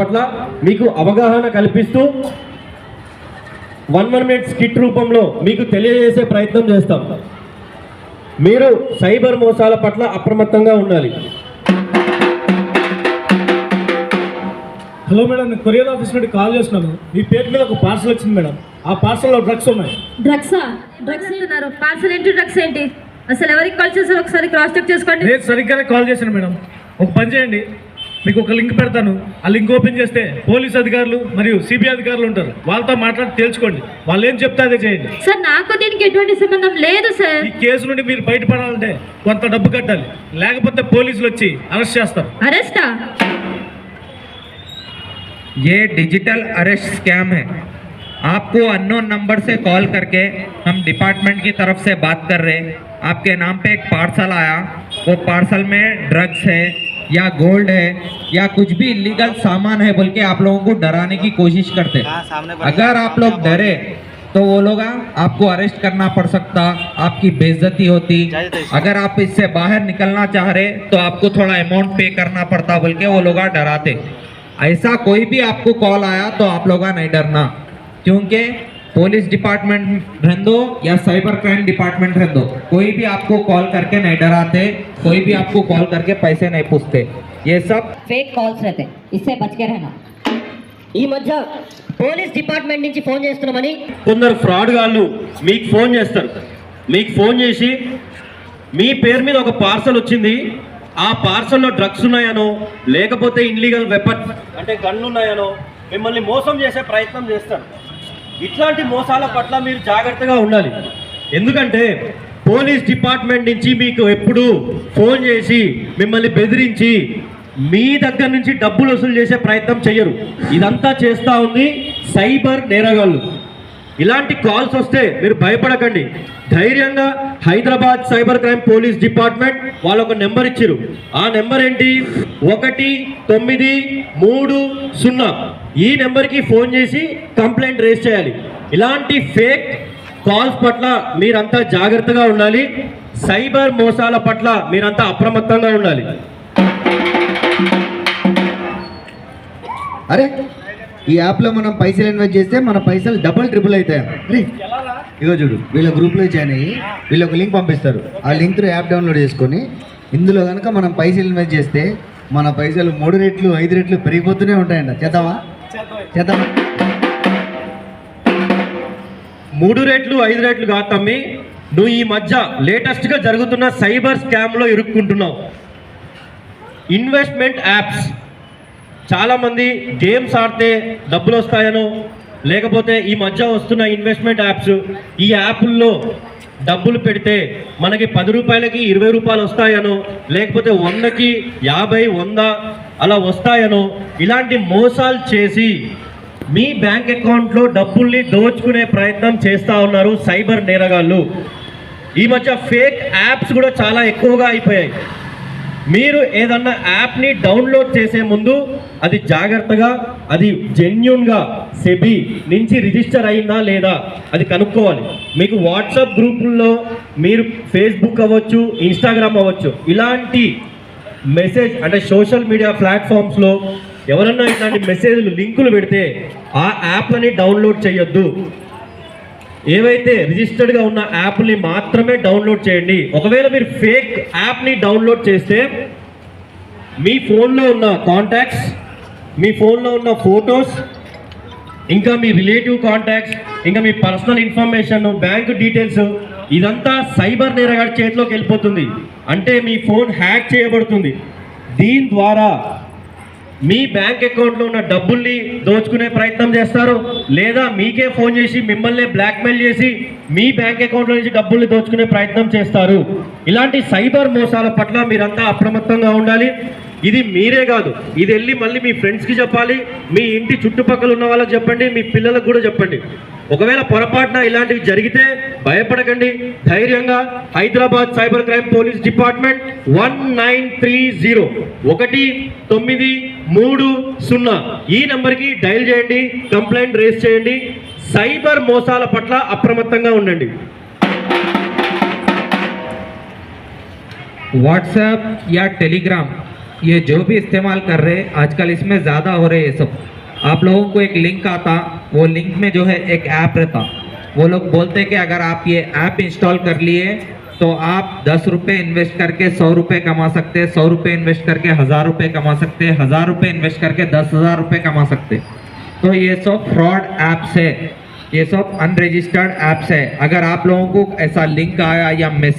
పట్ల మీకు అవగాహన కల్పిస్తూ వన్ వన్ మినిట్ స్కిట్ రూపంలో మీకు తెలియజేసే ప్రయత్నం చేస్తాం. మీరు సైబర్ మోసాల పట్ల అప్రమత్తంగా ఉండాలి. హలో మేడం నేను కొరియర్ ఆఫీస్ నుండి కాల్ చేస్తున్నాను. మీ పేరు మీద ఒక పార్సల్ వచ్చింది మేడం. ఆ పార్సల్లో డ్రగ్స్ ఉన్నాయి. డ్రగ్సా? డ్రగ్స్ అంటున్నారు. పార్సల్ ఏంటి డ్రగ్స్ ఏంటి? అసలు ఎవరికి కాల్ చేశారు? ఒకసారి క్రాస్ చెక్ చేసుకోండి. నేను సరిగ్గానే కాల్ చేశాను మేడం. ఒక పని చేయండి. మీకు ఒక లింక్ పెడతాను ఆ లింక్ ఓపెన్ చేస్తే పోలీస్ అధికారులు మరియు సిబిఐ అధికారులు ఉంటారు వాళ్ళతో మాట్లాడి తేల్చుకోండి వాళ్ళు ఏం చెప్తే అదే చేయండి సార్ నాకు దీనికి ఎటువంటి సంబంధం లేదు సార్ ఈ కేసు నుండి మీరు బయటపడాలంటే కొంత డబ్బు కట్టాలి లేకపోతే పోలీసులు వచ్చి అరెస్ట్ చేస్తారు అరెస్టా ये डिजिटल अरेस्ट स्कैम है आपको अननोन नंबर से कॉल करके हम डिपार्टमेंट की तरफ से बात कर रहे हैं आपके नाम पे एक पार्सल आया वो पार्सल में ड्रग्स है या गोल्ड है या कुछ भी इलीगल सामान है बोल के आप लोगों को डराने की कोशिश करते अगर आप लोग डरे तो वो लोग आपको अरेस्ट करना पड़ सकता आपकी बेइज्जती होती। अगर आप इससे बाहर निकलना चाह रहे तो आपको थोड़ा अमाउंट पे करना पड़ता बोल के वो लोग डराते। ऐसा कोई भी आपको कॉल आया तो आप लोग नहीं डरना। क्योंकि पुलिस डिपार्टमेंट रहने दो या साइबर क्राइम डिपार्टमेंट रहने दो कोई भी आपको कॉल करके नहीं डराते कोई भी आपको कॉल करके पैसे नहीं पूछते ये सब ఫేక్ కాల్స్ रहते इससे बच के रहना ఈ మధ్య పోలీస్ డిపార్ట్మెంట్ నుంచి ఫోన్ చేస్తున్నామని కొందరు ఫ్రాడ్ గాళ్ళు మీకు ఫోన్ చేస్తారు మీకు ఫోన్ చేసి మీ పేరు మీద ఒక పార్సల్ వచ్చింది ఆ పార్సల్లో డ్రగ్స్ ఉన్నాయనో లేకపోతే ఇన్లీగల్ వెపన్ అంటే గన్లు ఉన్నాయనో మిమ్మల్ని మోసం చేసే ప్రయత్నం చేస్తారు ఇట్లాంటి మోసాల పట్ల మీరు జాగ్రత్తగా ఉండాలి. ఎందుకంటే పోలీస్ డిపార్ట్మెంట్ నుంచి మీకు ఎప్పుడు ఫోన్ చేసి మిమ్మల్ని బెదిరించి మీ దగ్గర నుంచి డబ్బులు వసూలు చేసే ప్రయత్నం చేయరు ఇదంతా చేస్తూ ఉంది సైబర్ నేరగాళ్ళు. ఇలాంటి కాల్స్ వస్తే మీరు భయపడకండి. ధైర్యంగా Hyderabad cyber crime police department వాళ్ళు ఒక నెంబర్ ఇచ్చారు ఆ నెంబర్ ఏంటి? ఒకటి తొమ్మిది మూడు సున్నా. ఈ నెంబర్కి ఫోన్ చేసి కంప్లైంట్ రేస్ చేయాలి. ఇలాంటి ఫేక్ కాల్స్ పట్ల మీరంతా జాగ్రత్తగా ఉండాలి. సైబర్ మోసాల పట్ల మీరంతా అప్రమత్తంగా ఉండాలి. అరే ఈ యాప్లో మనం పైసలు ఇన్వెస్ట్ చేస్తే మన పైసలు డబుల్ ట్రిపుల్ అవుతాయి. ఇగో చూడు వీళ్ళ గ్రూప్లో జాయిన్ అయ్యి వీళ్ళకి లింక్ పంపిస్తారు. ఆ లింక్ యాప్ డౌన్లోడ్ చేసుకొని ఇందులో కనుక మనం పైసలు ఇన్వెస్ట్ చేస్తే మన పైసలు మూడు రెట్లు ఐదు రెట్లు పెరిగిపోతూనే ఉంటాయంట. చేద్దామా? చేద్దామా? మూడు రేట్లు ఐదు రేట్లు కాదు తమ్మి. నువ్వు ఈ మధ్య లేటెస్ట్గా జరుగుతున్న సైబర్ స్కామ్లో ఇరుక్కుంటున్నావు. Investment apps. చాలామంది గేమ్స్ ఆడితే డబ్బులు వస్తాయనో లేకపోతే ఈ మధ్య వస్తున్న ఇన్వెస్ట్మెంట్ యాప్స్ ఈ యాప్ల్లో డబ్బులు పెడితే మనకి పది రూపాయలకి ఇరవై రూపాయలు వస్తాయనో లేకపోతే వందకి యాభై వంద అలా వస్తాయనో ఇలాంటి మోసాలు చేసి మీ బ్యాంక్ అకౌంట్లో డబ్బుల్ని దోచుకునే ప్రయత్నం చేస్తూ ఉన్నారు సైబర్ నేరగాళ్ళు. ఈ మధ్య ఫేక్ యాప్స్ కూడా చాలా ఎక్కువగా అయిపోయాయి. మీరు ఏదన్నా యాప్ని డౌన్లోడ్ చేసే ముందు అది జాగ్రత్తగా అది జెన్యున్గా సెబీ నుంచి రిజిస్టర్ అయిందా లేదా అది కనుక్కోవాలి. మీకు వాట్సాప్ గ్రూపుల్లో మీరు ఫేస్బుక్ అవ్వచ్చు ఇన్స్టాగ్రామ్ అవ్వచ్చు ఇలాంటి మెసేజ్ అంటే సోషల్ మీడియా ప్లాట్ఫామ్స్లో ఎవరన్నా ఇట్లాంటి మెసేజ్లు లింకులు పెడితే ఆ యాప్లని డౌన్లోడ్ చేయొద్దు. ఏవైతే రిజిస్టర్డ్గా ఉన్న యాప్ని మాత్రమే డౌన్లోడ్ చేయండి. ఒకవేళ మీరు ఫేక్ యాప్ని డౌన్లోడ్ చేస్తే మీ ఫోన్లో ఉన్న కాంటాక్ట్స్ మీ ఫోన్లో ఉన్న ఫొటోస్ ఇంకా మీ రిలేటివ్ కాంటాక్ట్స్ ఇంకా మీ పర్సనల్ ఇన్ఫర్మేషన్ బ్యాంక్ డీటెయిల్స్ ఇదంతా సైబర్ నేరగాడి చేతిలోకి వెళ్ళిపోతుంది. అంటే మీ ఫోన్ హ్యాక్ చేయబడుతుంది. దీని ద్వారా మీ బ్యాంక్ అకౌంట్లో ఉన్న డబ్బుల్ని దోచుకునే ప్రయత్నం చేస్తారు లేదా మీకే ఫోన్ చేసి మిమ్మల్ని బ్లాక్మెయిల్ చేసి మీ బ్యాంక్ అకౌంట్లో నుంచి డబ్బుల్ని దోచుకునే ప్రయత్నం చేస్తారు. ఇలాంటి సైబర్ మోసాల పట్ల మీరంతా అప్రమత్తంగా ఉండాలి. ఇది మీరే కాదు ఇది వెళ్ళి మళ్ళీ మీ ఫ్రెండ్స్కి చెప్పాలి మీ ఇంటి చుట్టుపక్కల ఉన్న వాళ్ళకి చెప్పండి మీ పిల్లలకు కూడా చెప్పండి ఒకవేళ పొరపాటున ఇలాంటివి జరిగితే భయపడకండి ధైర్యంగా Hyderabad cyber crime police department one nine three zero ఒకటి తొమ్మిది మూడు సున్నా ఈ నెంబర్కి డయల్ చేయండి కంప్లైంట్ రేస్ చేయండి సైబర్ మోసాల పట్ల అప్రమత్తంగా ఉండండి व्हाट्सएप या टेलीग्राम ये जो भी इस्तेमाल कर रहे हैं, आजकल इसमें ज़्यादा हो रहे ये सब। आप लोगों को एक लिंक आता, वो लिंक में जो है एक ऐप रहता। वो लोग बोलते कि अगर आप ये ऐप इंस्टॉल कर लिए तो आप दस रुपये इन्वेस्ट करके सौ रुपये कमा सकते सौ रुपये इन्वेस्ट करके हज़ार रुपये कमा सकते हज़ार रुपये इन्वेस्ट करके दस हज़ार रुपये कमा सकते तो ये सब फ्रॉड ऐप्स है। ये सब अनरजिस्टर्ड ऐप्स है। अगर आप लोगों को ऐसा लिंक आया या मैसेज